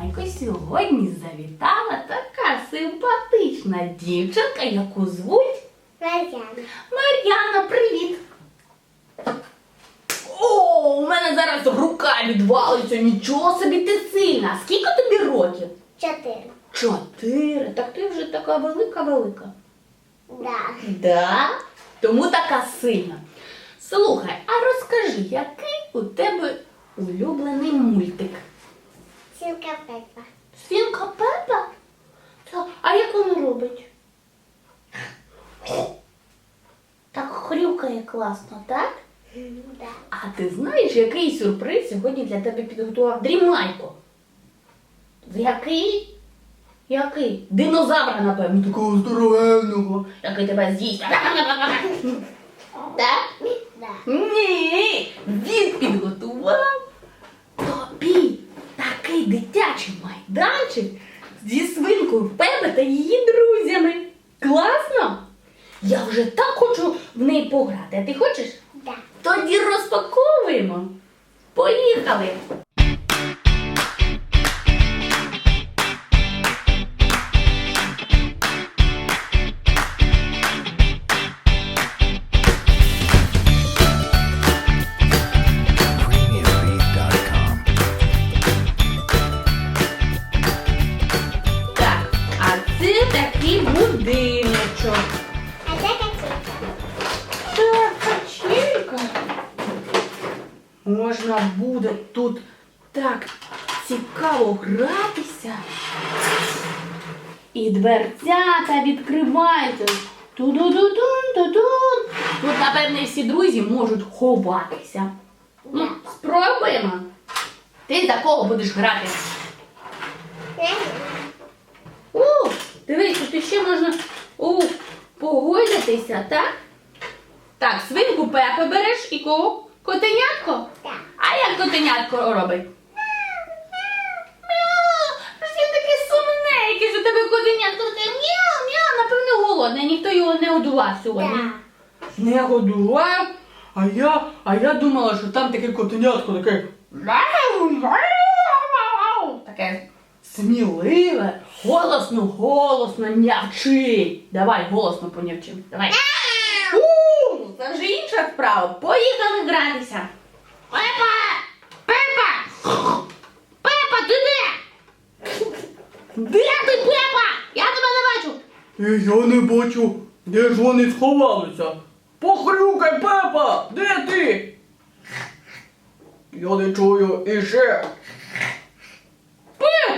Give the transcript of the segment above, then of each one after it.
Дрімайко сьогодні завітала така симпатична дівчинка, яку звуть Мар'яна. Мар'яна. Привіт! О, у мене зараз рука відвалиться. Нічого собі ти сильна. Скільки тобі років? Чотири. Чотири. Так ти вже така велика-велика. Да. Да? Тому така сильна. Слухай, а розкажи, який у тебе улюблений мультик? Сілка Пепа. Свінка Пепа? Та, а як вона робить? Так хрюкає класно, так? Да. А ти знаєш, який сюрприз сьогодні для тебе підготував Дрімайко? Який? Який? Динозавра, напевно, такого здоровенного, який тебе з'їсть. Так? Да. Ні, він підготував тобі такий майданчик зі свинкою Пепе та її друзями. Класно? Я вже так хочу в неї пограти. А ти хочеш? Да. Тоді розпаковуємо. Поїхали! Будиночок. А це качелька. Так, качелька. Можна буде тут так цікаво гратися. І дверцята відкриваються. Ту-ду-ду-дун, ту-дун. Тут, напевне, всі друзі можуть ховатися. Ну, спробуємо. Ти за кого будеш грати? Дивись, тут ще можна о, погойдатися, так? Так, свинку Пепе береш і кого? Котенятко? Так. А як котенятко робить? Мяу, щось він таке сумне, якесь у тебе котенятко таке мяу, мяу, напевно, голодне, ніхто його не годував сьогодні. Да. Не годував? А я, а я думала, що там таке котенятко таке. Таке сміливе, голосно, голосно нявчить. Давай голосно понявчим. Давай. У, Це вже інша справа. Поїхали гратися. Пепа! Пепа! Пепа, ти де? Де ти, Пепа? Я тебе не бачу. І я не бачу, де ж вони сховалися. Похрюкай, Пепа! Де ти? Я не чую іще.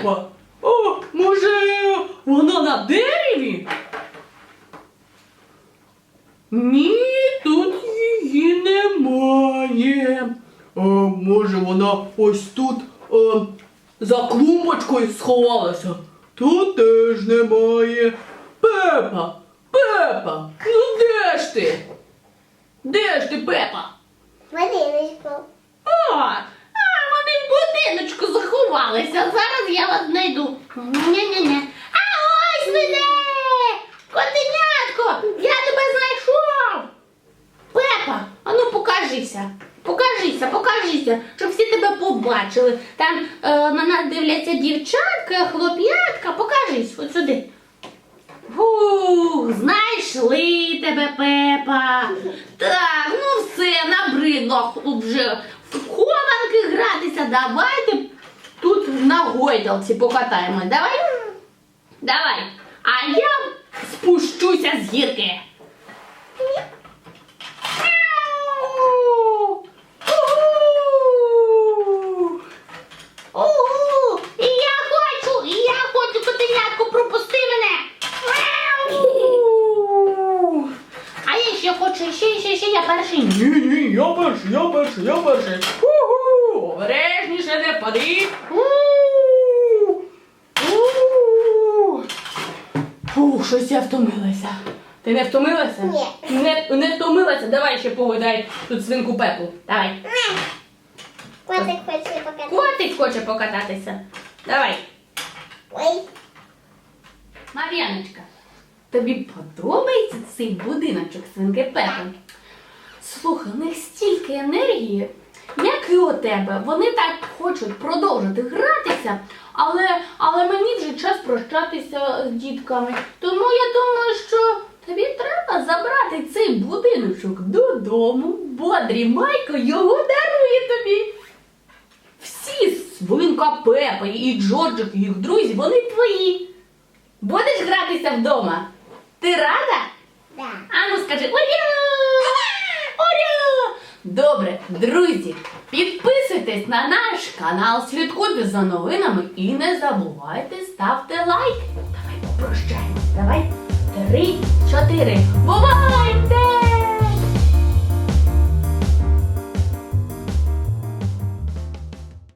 Пепа! О, може, вона на дереві? Ні, тут її немає. А, може вона ось тут а, за клумбочкою сховалася. Тут теж немає. Пепа! Пепа! Ну де ж ти? Де ж ти, Пепа? Водиночку. А будиночку заховалися. Зараз я вас знайду. Ні-ні-ні. А ось де! Котенятко! Я тебе знайшов! Пепа, а ну покажися. Покажися, покажися, щоб всі тебе побачили. Там е, на нас дивляться дівчатка, хлоп'ятка. Покажись, от сюди. Фух, знайшли тебе, Пепа. Так, ну все, набридло вже гратися. Давайте тут на гойдалці покатаємось. Давай? Давай. А я спущуся з гірки. Я перший. Ні, ні, я перший, я перший, я перший. Обережніше не впади. У. У. Фух, щось я втомилася. Ти не втомилася? Ні. Не, не втомилася? Давай ще погойдай тут свинку Пепу. Давай. Котик хоче показати. Котик хоче покататися. Давай. Ой. Мар'яночка, тобі подобається цей будиночок свинки Пепи? Слухай, у них стільки енергії, як і у тебе. Вони так хочуть продовжити гратися. але, але мені вже час прощатися з дітками. Тому я думаю, що тобі треба забрати цей будиночок додому, бо Дрімайко його дарує тобі. Всі свинка Пепа і Джорджик, і їх друзі, вони твої. Будеш гратися вдома? Ти рада? Да. Ану скажи уря! Добре, друзі, підписуйтесь на наш канал, слідкуйте за новинами і не забувайте ставте лайк. Давай попрощаємось. Давай. Три, чотири. Бувайте!